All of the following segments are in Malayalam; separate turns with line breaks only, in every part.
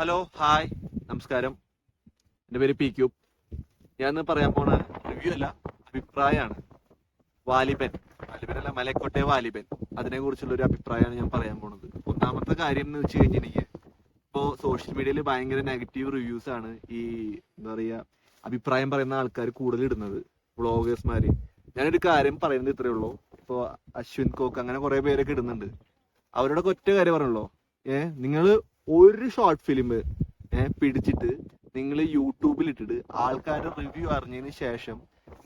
Hello hi. നമസ്കാരം. എന്റെ പേര് പി ക്യൂബ് ഞാൻ പറയാൻ പോണ റിവ്യൂ അല്ല അഭിപ്രായമാണ് വാലിബൻ. വാലിബൻ അല്ല മലക്കോട്ടെ വാലിബൻ. അതിനെ കുറിച്ചുള്ള ഒരു അഭിപ്രായമാണ് ഞാൻ പറയാൻ പോണത്. ഒന്നാമത്തെ കാര്യം എന്ന് വെച്ച് കഴിഞ്ഞിട്ടുണ്ടെങ്കിൽ ഇപ്പോ സോഷ്യൽ മീഡിയയിൽ ഭയങ്കര നെഗറ്റീവ് റിവ്യൂസ് ആണ് ഈ എന്താ പറയുക അഭിപ്രായം പറയുന്ന ആൾക്കാർ കൂടുതൽ ഇടുന്നത് വ്ളോഗേഴ്സ്മാര് ഞാനൊരു കാര്യം പറയുന്നത് ഇത്രയേ ഉള്ളൂ. ഇപ്പോൾ അശ്വിൻ കോക്ക് അങ്ങനെ കുറെ പേരൊക്കെ ഇടുന്നുണ്ട്. അവരോടൊക്കെ ഒറ്റ കാര്യം പറഞ്ഞുള്ളൂ ഏഹ് നിങ്ങൾ ഒരു ഷോർട്ട് ഫിലിം പിടിച്ചിട്ട് നിങ്ങൾ യൂട്യൂബിൽ ഇട്ടിട്ട് ആൾക്കാരുടെ റിവ്യൂ അറിഞ്ഞതിന് ശേഷം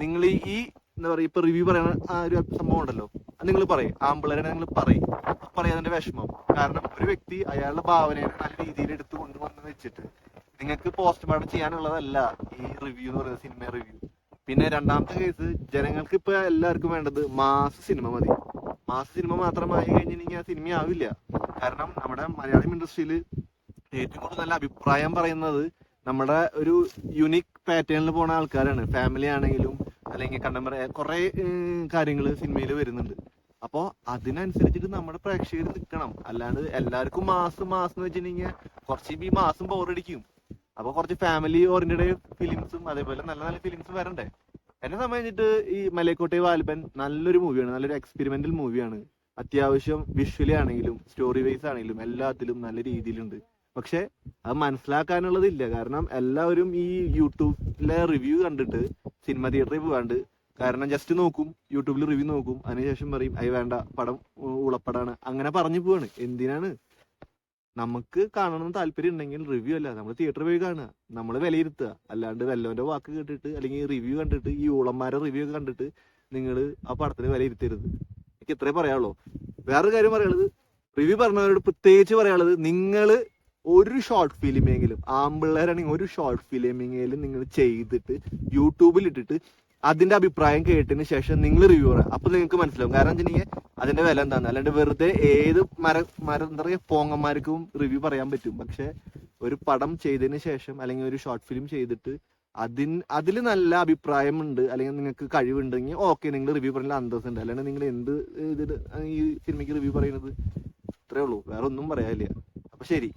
നിങ്ങൾ ഈ എന്താ പറയുക ഇപ്പൊ റിവ്യൂ പറയുന്ന ആ ഒരു സംഭവം ഉണ്ടല്ലോ അത് നിങ്ങൾ പറയും. ആമ്പിളരെ നിങ്ങൾ പറയും. പറയാതിന്റെ വിഷമം. കാരണം ഒരു വ്യക്തി അയാളുടെ ഭാവനയെ നല്ല രീതിയിൽ എടുത്തു കൊണ്ടുവന്ന് വെച്ചിട്ട് നിങ്ങൾക്ക് പോസ്റ്റ്മോർട്ടം ചെയ്യാനുള്ളതല്ല ഈ റിവ്യൂ എന്ന് പറയുന്ന സിനിമ റിവ്യൂ പിന്നെ രണ്ടാമത്തെ കേസ് ജനങ്ങൾക്ക് ഇപ്പൊ എല്ലാവർക്കും വേണ്ടത് മാസ് സിനിമ മതി. മാസ് സിനിമ മാത്രമായി കഴിഞ്ഞിട്ടുണ്ടെങ്കിൽ ആ സിനിമ ആവില്ല. കാരണം നമ്മുടെ മലയാളം ഇൻഡസ്ട്രിയിൽ ഏറ്റവും കൂടുതൽ നല്ല അഭിപ്രായം പറയുന്നത് നമ്മുടെ ഒരു യുണീക് പാറ്റേണിൽ പോണ ആൾക്കാരാണ്. ഫാമിലി ആണെങ്കിലും അല്ലെങ്കിൽ കണ്ടംപറ കുറെ കാര്യങ്ങൾ സിനിമയിൽ വരുന്നുണ്ട്. അപ്പോൾ അതിനനുസരിച്ചിട്ട് നമ്മുടെ പ്രേക്ഷകർ നിൽക്കണം അല്ലാണ്ട് എല്ലാവർക്കും മാസം മാസം എന്ന് വെച്ചിട്ടുണ്ടെങ്കിൽ കുറച്ച് ഈ മാസം ബോറടിക്കും അപ്പൊ കുറച്ച് ഫാമിലി ഓറിയന്റഡ് ഫിലിംസും അതേപോലെ നല്ല നല്ല ഫിലിംസും വരണ്ടേ? എന്നെ സംബന്ധിച്ചിട്ട് ഈ മലയക്കോട്ടെ വാൽബൻ നല്ലൊരു മൂവിയാണ് നല്ലൊരു എക്സ്പെരിമെന്റൽ മൂവിയാണ് അത്യാവശ്യം വിഷ്വലി ആണെങ്കിലും സ്റ്റോറി വൈസ് ആണെങ്കിലും എല്ലാത്തിലും നല്ല രീതിയിലുണ്ട്. പക്ഷെ അത് മനസ്സിലാക്കാനുള്ളതില്ല. കാരണം എല്ലാവരും ഈ യൂട്യൂബിലെ റിവ്യൂ കണ്ടിട്ട് സിനിമ തിയേറ്ററിൽ പോകാണ്ട് കാരണം ജസ്റ്റ് നോക്കും യൂട്യൂബിൽ റിവ്യൂ നോക്കും അതിനുശേഷം പറയും അത് വേണ്ട പടം ഉളപ്പടാണ്. അങ്ങനെ പറഞ്ഞു പോവാണ്. എന്തിനാണ്? നമുക്ക് കാണണം താല്പര്യം ഉണ്ടെങ്കിൽ റിവ്യൂ അല്ല നമ്മൾ തിയേറ്ററിൽ പോയി കാണുക. നമ്മൾ വിലയിരുത്തുക. അല്ലാണ്ട് വല്ലവന്റെ വാക്ക് കേട്ടിട്ട് അല്ലെങ്കിൽ റിവ്യൂ കണ്ടിട്ട് ഈ ഊളന്മാരെ റിവ്യൂ ഒക്കെ കണ്ടിട്ട് നിങ്ങൾ ആ പടത്തിന് വിലയിരുത്തരുത്. എനിക്ക് ഇത്രേ പറയാനുള്ളൂ. വേറൊരു കാര്യം പറയാനുള്ളത് റിവ്യൂ പറഞ്ഞവരോട് പ്രത്യേകിച്ച് പറയാനുള്ളത് നിങ്ങൾ ഒരു ഷോർട്ട് ഫിലിമെങ്കിലും ആമ്പിള്ളേരാണെങ്കിൽ ഒരു ഷോർട്ട് ഫിലിമെങ്കിലും നിങ്ങൾ ചെയ്തിട്ട് യൂട്യൂബിൽ ഇട്ടിട്ട് അതിന്റെ അഭിപ്രായം കേട്ടതിന് ശേഷം നിങ്ങൾ റിവ്യൂ പറയാം. അപ്പൊ നിങ്ങൾക്ക് മനസ്സിലാവും. കാരണം വെച്ചിട്ടുണ്ടെങ്കിൽ അതിന്റെ വില എന്താണ് അല്ലാണ്ട് വെറുതെ ഏത് മര മര എന്താ പറയുക പോങ്ങന്മാർക്കും റിവ്യൂ പറയാൻ പറ്റും. പക്ഷെ ഒരു പടം ചെയ്തതിന് ശേഷം അല്ലെങ്കിൽ ഒരു ഷോർട്ട് ഫിലിം ചെയ്തിട്ട് അതിന് അതിൽ നല്ല അഭിപ്രായമുണ്ട് അല്ലെങ്കിൽ നിങ്ങൾക്ക് കഴിവുണ്ടെങ്കിൽ ഓക്കെ നിങ്ങൾ റിവ്യൂ പറയുന്ന അന്തസ് ഉണ്ട്. അല്ലാണ്ട് നിങ്ങൾ എന്ത് ഇത് ഈ സിനിമയ്ക്ക് റിവ്യൂ പറയുന്നത്? ഇത്രേ ഉള്ളൂ. വേറെ ഒന്നും പറയാനില്ല. അപ്പൊ ശരി.